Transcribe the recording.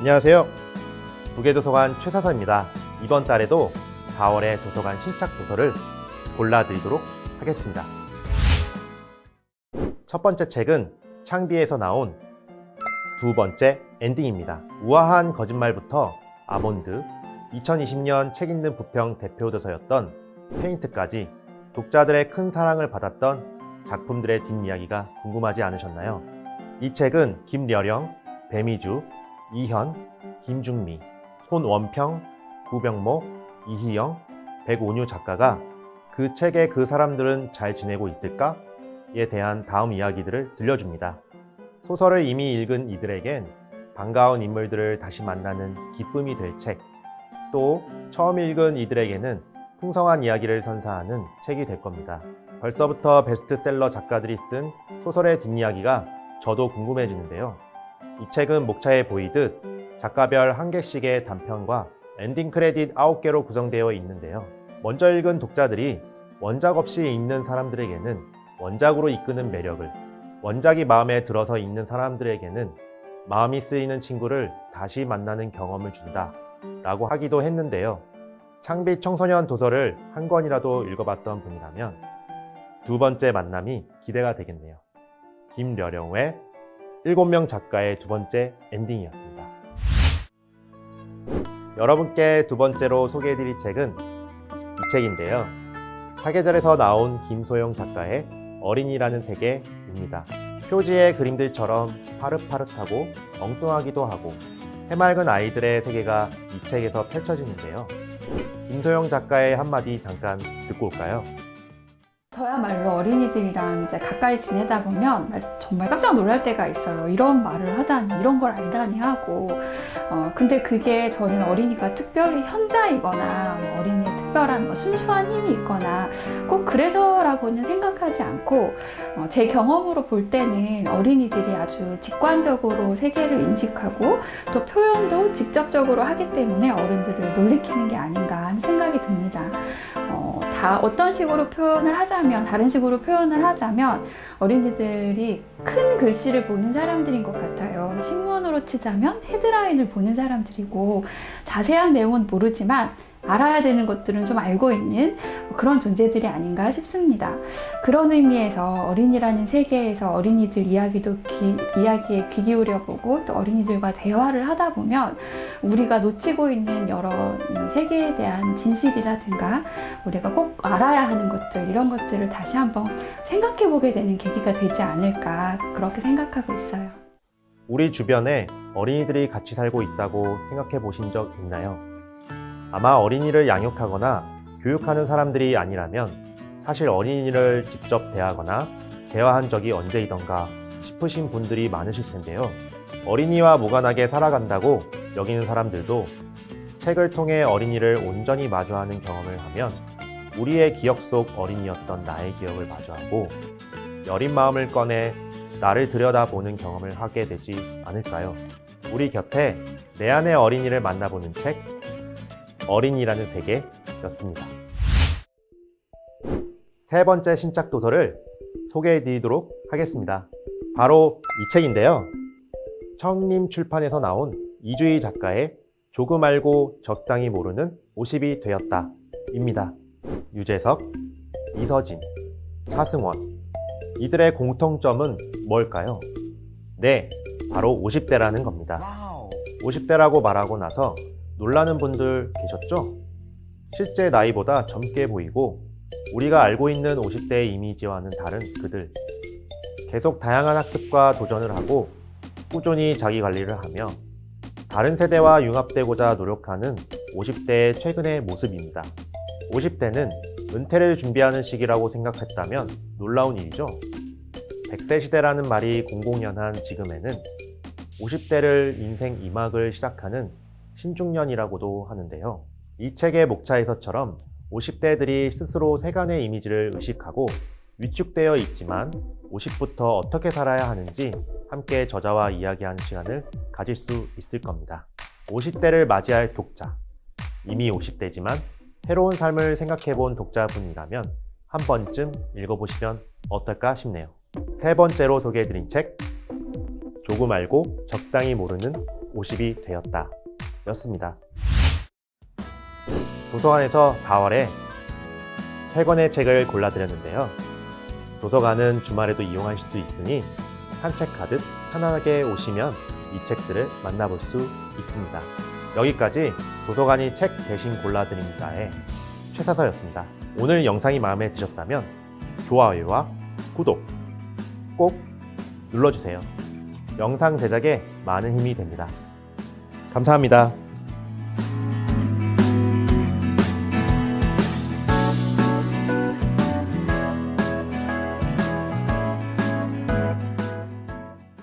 안녕하세요. 도계도서관 최사서입니다. 이번 달에도 4월의 도서관 신착 도서를 골라드리도록 하겠습니다. 첫 번째 책은 창비에서 나온 두 번째 엔딩입니다. 우아한 거짓말부터 아몬드, 2020년 책 읽는 부평 대표 도서였던 페인트까지 독자들의 큰 사랑을 받았던 작품들의 뒷이야기가 궁금하지 않으셨나요? 이 책은 김려령, 배미주, 이현, 김중미, 손원평, 구병모, 이희영, 백온유 작가가 그 책의 그 사람들은 잘 지내고 있을까?에 대한 다음 이야기들을 들려줍니다. 소설을 이미 읽은 이들에겐 반가운 인물들을 다시 만나는 기쁨이 될 책, 또 처음 읽은 이들에게는 풍성한 이야기를 선사하는 책이 될 겁니다. 벌써부터 베스트셀러 작가들이 쓴 소설의 뒷이야기가 저도 궁금해지는데요. 이 책은 목차에 보이듯 작가별 한 개씩의 단편과 엔딩 크레딧 9개로 구성되어 있는데요. 먼저 읽은 독자들이 원작 없이 읽는 사람들에게는 원작으로 이끄는 매력을, 원작이 마음에 들어서 읽는 사람들에게는 마음이 쓰이는 친구를 다시 만나는 경험을 준다. 라고 하기도 했는데요. 창빛 청소년 도서를 한 권이라도 읽어봤던 분이라면 두 번째 만남이 기대가 되겠네요. 김려령의 7명 작가의 두 번째 엔딩이었습니다. 여러분께 두 번째로 소개해드릴 책은 이 책인데요. 사계절에서 나온 김소영 작가의 어린이라는 세계입니다. 표지의 그림들처럼 파릇파릇하고 엉뚱하기도 하고 해맑은 아이들의 세계가 이 책에서 펼쳐지는데요. 김소영 작가의 한마디 잠깐 듣고 올까요? 저야말로 어린이들이랑 이제 가까이 지내다 보면 정말 깜짝 놀랄 때가 있어요. 이런 말을 하다니, 이런 걸 알다니 하고. 어, 근데 그게 저는 어린이가 특별히 현자이거나 뭐 어린이의 특별한 뭐 순수한 힘이 있거나 꼭 그래서라고는 생각하지 않고 어, 제 경험으로 볼 때는 어린이들이 아주 직관적으로 세계를 인식하고 또 표현도 직접적으로 하기 때문에 어른들을 놀리키는 게 아닌가 하는 생각이 듭니다. 어, 다 어떤 식으로 표현을 하자면 다른 식으로 표현을 하자면 어린이들이 큰 글씨를 보는 사람들인 것 같아요. 신문으로 치자면 헤드라인을 보는 사람들이고 자세한 내용은 모르지만 알아야 되는 것들은 좀 알고 있는 그런 존재들이 아닌가 싶습니다. 그런 의미에서 어린이라는 세계에서 어린이들 이야기도 귀, 이야기에 귀 기울여 보고 또 어린이들과 대화를 하다 보면 우리가 놓치고 있는 여러 이 세계에 대한 진실이라든가 우리가 꼭 알아야 하는 것들 이런 것들을 다시 한번 생각해 보게 되는 계기가 되지 않을까 그렇게 생각하고 있어요. 우리 주변에 어린이들이 같이 살고 있다고 생각해 보신 적 있나요? 아마 어린이를 양육하거나 교육하는 사람들이 아니라면 사실 어린이를 직접 대하거나 대화한 적이 언제이던가 싶으신 분들이 많으실 텐데요. 어린이와 무관하게 살아간다고 여기는 사람들도 책을 통해 어린이를 온전히 마주하는 경험을 하면 우리의 기억 속 어린이였던 나의 기억을 마주하고 여린 마음을 꺼내 나를 들여다보는 경험을 하게 되지 않을까요? 우리 곁에 내 안의 어린이를 만나보는 책, 어린이라는 세계였습니다. 세 번째 신작 도서를 소개해 드리도록 하겠습니다. 바로 이 책인데요. 청림 출판에서 나온 이주희 작가의 조금 알고 적당히 모르는 50이 되었다. 입니다. 유재석, 이서진, 차승원. 이들의 공통점은 뭘까요? 네, 바로 50대라는 겁니다. 50대라고 말하고 나서 놀라는 분들 계셨죠? 실제 나이보다 젊게 보이고 우리가 알고 있는 50대의 이미지와는 다른 그들. 계속 다양한 학습과 도전을 하고 꾸준히 자기 관리를 하며 다른 세대와 융합되고자 노력하는 50대의 최근의 모습입니다. 50대는 은퇴를 준비하는 시기라고 생각했다면 놀라운 일이죠. 100세 시대라는 말이 공공연한 지금에는 50대를 인생 2막을 시작하는 신중년이라고도 하는데요. 이 책의 목차에서처럼 50대들이 스스로 세간의 이미지를 의식하고 위축되어 있지만 50부터 어떻게 살아야 하는지 함께 저자와 이야기하는 시간을 가질 수 있을 겁니다. 50대를 맞이할 독자. 이미 50대지만 새로운 삶을 생각해 본 독자분이라면 한 번쯤 읽어보시면 어떨까 싶네요. 세 번째로 소개해드린 책. 조금 알고 적당히 모르는 50이 되었다. 였습니다. 도서관에서 4월에 세 권의 책을 골라드렸는데요. 도서관은 주말에도 이용하실 수 있으니 산책하듯 편안하게 오시면 이 책들을 만나볼 수 있습니다. 여기까지 도서관이 책 대신 골라드립니다의 최사서였습니다. 오늘 영상이 마음에 드셨다면 좋아요와 구독 꼭 눌러주세요. 영상 제작에 많은 힘이 됩니다. 감사합니다.